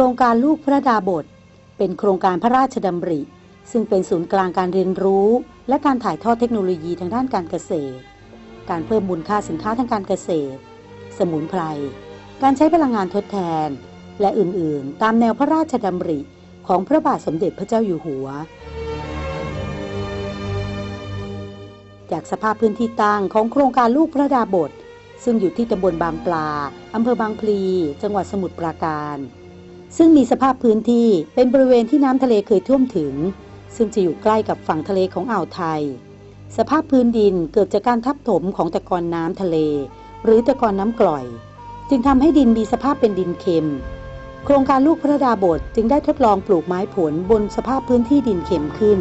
รงการลูกพระดาบท เป็นโครงการพระราชดำริ ซึ่งเป็นศูนย์กลางการเรียนรู้ และการถ่ายทอดเทคโนโลยีทางด้านการเกษตร การเพิ่มมูลค่าสินค้าทางการเกษตร สมุนไพร การใช้พลังงานทดแทน และอื่นๆ ตามแนวพระราชดำริของพระบาทสมเด็จพระเจ้าอยู่หัว จากสภาพพื้นที่ตั้งของโครงการลูกพระดาบท ซึ่งอยู่ที่ตำบลบางปลาอำเภอบางพลี จังหวัดสมุทรปราการ ซึ่งมีสภาพพื้นที่เป็นบริเวณที่น้ำทะเลเคยท่วมถึง ซึ่งจะอยู่ใกล้กับฝั่งทะเลของอ่าวไทย สภาพพื้นดินเกิดจากการทับถมของตะกอนน้ำทะเล หรือตะกอนน้ำกร่อย จึงทำให้ดินมีสภาพเป็นดินเค็ม โครงการลูกพระดาบทจึงได้ทดลองปลูกไม้ผลบนสภาพพื้นที่ดินเค็มขึ้น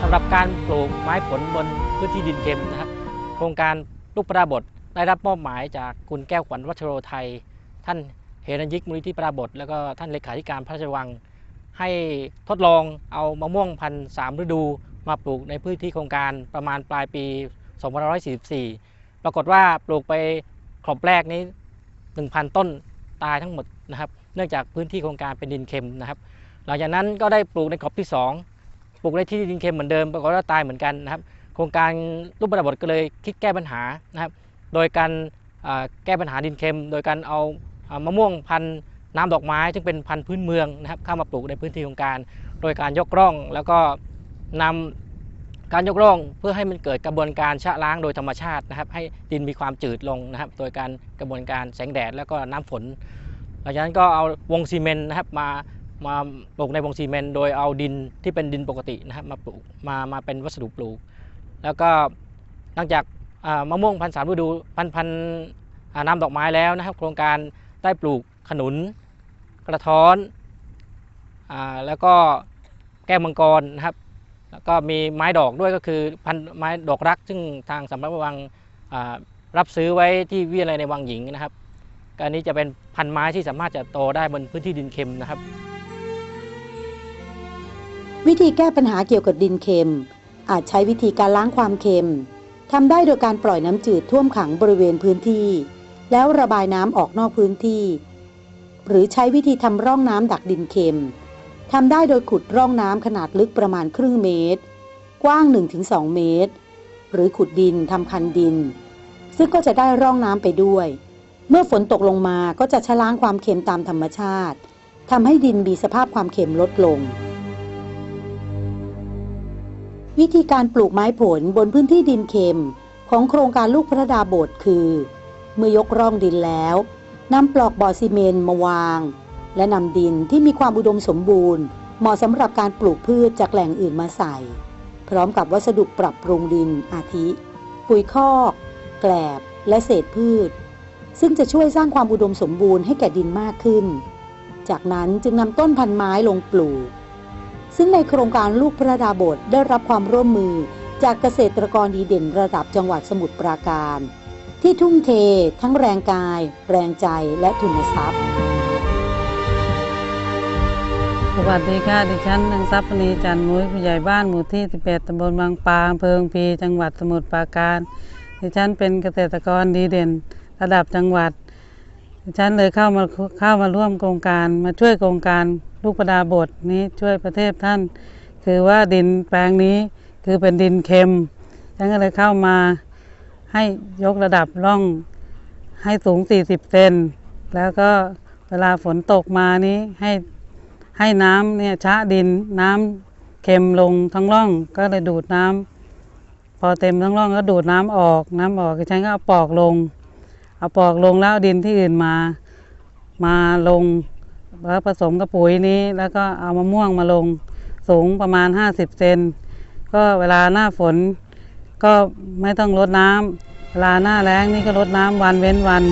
สำหรับการปลูกไม้ผลบนพื้นที่ดินเค็มนะครับ โครงการลูกประดาบท ได้รับมอบหมายจากคุณแก้วขวัญวัชโรไทย ท่านเฮรัญยิกมูลนิธิปราบท แล้วก็ท่านเลขาธิการพระราชวัง ให้ทดลองเอามะม่วงพันสามฤดูมาปลูกในพื้นที่โครงการประมาณปลายปี 2544 ปรากฏว่าปลูกไปครอบแรกนี้ 1,000 ต้นตายทั้งหมดนะครับ เนื่องจากพื้นที่โครงการเป็นดินเค็มนะครับ หลังจากนั้นก็ได้ปลูกในขอบที่ 2 ปลูกในที่ดินเค็มเหมือนเดิม ปรากฏว่าตายเหมือนกันนะครับ โครงการรูปแบบบทก็เลยคิดแก้ปัญหานะครับ โดยการแก้ปัญหาดินเค็ม โดยการเอามะม่วงพันธุ์น้ำดอกไม้ซึ่งเป็นพันธุ์พื้นเมืองนะครับเข้ามาปลูกในพื้นที่โครงการ โดยการยกร่องแล้วก็นำการยกร่องเพื่อให้มันเกิดกระบวนการชะล้างโดยธรรมชาตินะครับ ให้ดินมีความจืดลงนะครับ โดยการกระบวนการแสงแดดแล้วก็น้ำฝนหลังจากนั้นก็เอาวงซีเมนต์นะครับมามาปลูกในวงซีเมนต์โดยเอาดินที่เป็นดินปกตินะครับมาปลูกมามาเป็นวัสดุปลูก แล้วก็หลังจาก มะม่วงพันสามฤดูพันพันน้ำดอกไม้แล้วนะครับ โครงการได้ปลูกขนุนกระท้อนอแล้วก็แก้วมังกรนะครับแล้วก็มีไม้ดอกด้วยก็คือพันไม้ดอกรัก ซึ่งทางสำนักวังรับซื้อไว้ที่วิทยาลัยในวังหญิงนะครับก็อันนี้จะเป็นพันไม้ที่สามารถจะโตได้บนพื้นที่ดินเค็มนะครับ วิธีแก้ปัญหาเกี่ยวกับดินเค็ม อาจใช้วิธีการล้างความเค็ม ทำได้โดยการปล่อยน้ำจืดท่วมขังบริเวณพื้นที่ แล้วระบายน้ำออกนอกพื้นที่ หรือใช้วิธีทำร่องน้ำดักดินเค็มทำได้โดยขุดร่องน้ำขนาดลึกประมาณครึ่งเมตร กว้าง 1-2 เมตร หรือขุดดินทำคันดิน ซึ่งก็จะได้ร่องน้ำไปด้วย เมื่อฝนตกลงมาก็จะชะล้างความเค็มตามธรรมชาติทำให้ดินมีสภาพความเค็มลดลง วิธีการปลูกไม้ผลบนพื้นที่ดินเค็ม ของโครงการลูกพระดาบทคือ เมื่อยกร่องดินแล้วนำปลอกบ่อซีเมนต์มาวาง และนำดินที่มีความอุดมสมบูรณ์ เหมาะสำหรับการปลูกพืชจากแหล่งอื่นมาใส่ พร้อมกับวัสดุปรับปรุงดินอาทิ ปุ๋ยคอก แกลบ และเศษพืช ซึ่งจะช่วยสร้างความอุดมสมบูรณ์ให้แก่ดินมากขึ้น จากนั้นจึงนำต้นพันไม้ลงปลูก ซึ่งในโครงการลูกพระดาบทได้รับความร่วมมือจากเกษตรกรดีเด่นระดับจังหวัดสมุทรปราการ ที่ทุ่มเท ทั้งแรงกาย แรงใจและทุนทรัพย์ สวัสดีค่ะดิฉันนางทรัพย์ปณีจันมุ้ยผู้ใหญ่บ้านหมู่ที่ 11ตำบลบางปาอำเภอพี จังหวัดสมุทรปราการ ดิฉันเป็นเกษตรกรดีเด่น ระดับจังหวัด ดิฉันเลยเข้ามาเข้ามาร่วมโครงการมาช่วยโครงการ ลูกประดาบทนี้ช่วยประเทศท่าน คือว่าดินแปลงนี้คือเป็นดินเค็มฉันก็เลยเข้ามาให้ยกระดับร่องให้สูง 40 เซนแล้วก็เวลาฝนตกมานี้ให้ให้น้ำเนี่ยชะดินน้ำเค็มลงทั้งร่องก็เลยดูดน้ำพอเต็มทั้งร่องก็ดูดน้ำออก น้ำออกฉันก็เอาปอกลง เอาปอกลงแล้วดินที่อื่นมามาลง แล้วผสมกับปุ๋ยนี้ แล้วก็เอามะม่วงมาลงสูงประมาณ 50 เซนก็เวลาหน้าฝนก็ไม่ต้องรดน้ำเวลาหน้าแล้งนี่ก็รดน้ำวันเว้นวัน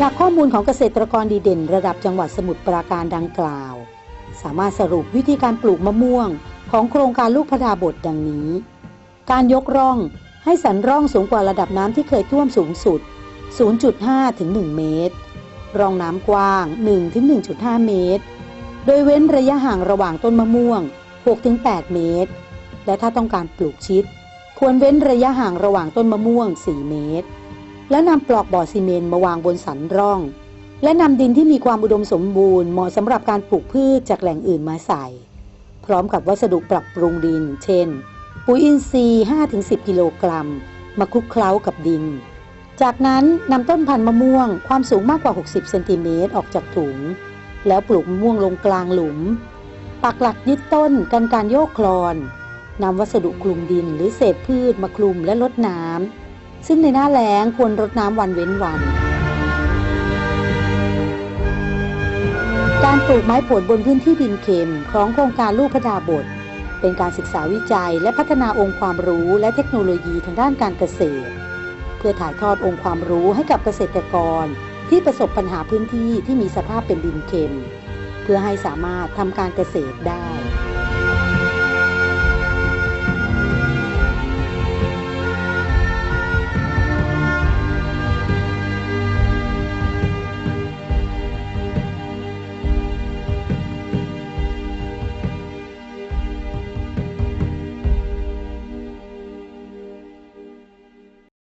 จากข้อมูลของเกษตรกรดีเด่น ระดับจังหวัดสมุทรปราการดังกล่าว สามารถสรุปวิธีการปลูกมะม่วง ของโครงการลูกพระดาบทดังนี้ การยกร่องให้สันร่องสูงกว่าระดับน้ำที่เคยท่วมสูงสุด 0.5 ถึง 1 เมตร ร่องน้ำกว้าง1ถึง1.5 เมตร โดยเว้นระยะห่างระหว่างต้นมะม่วง6ถึง8เมตร และถ้าต้องการปลูกชิด ควรเว้นระยะห่างระหว่างต้นมะม่วง 4 เมตร และนำปลอกบ่อซีเมนต์มาวางบนสันร่อง และนำดินที่มีความอุดมสมบูรณ์เหมาะสำหรับการปลูกพืชจากแหล่งอื่นมาใส่ พร้อมกับวัสดุปรับปรุงดิน เช่น ปุ๋ยอินทรีย์ 5-10 กิโลกรัม มาคลุกเคล้ากับดิน จากนั้นนำต้นพันธุ์มะม่วงความสูงมากกว่า 60 เซนติเมตรออกจากถุง แล้วปลูกมะม่วงลงกลางหลุม ปักหลักยึดต้นกันการโยกคลอนนำวัสดุคลุมดินหรือเศษพืชมาคลุมและลดน้ำซึ่งในหน้าแล้งควรรดน้ำวันเว้นวัน การปลูกไม้ผลบนพื้นที่ดินเค็มของโครงการลูกพระดาบท เป็นการศึกษาวิจัยและพัฒนาองค์ความรู้และเทคโนโลยีทางด้านการเกษตร เพื่อถ่ายทอดองค์ความรู้ให้กับเกษตรกร ที่ประสบปัญหาพื้นที่ที่มีสภาพเป็นดินเค็ม เพื่อให้สามารถทำการเกษตรได้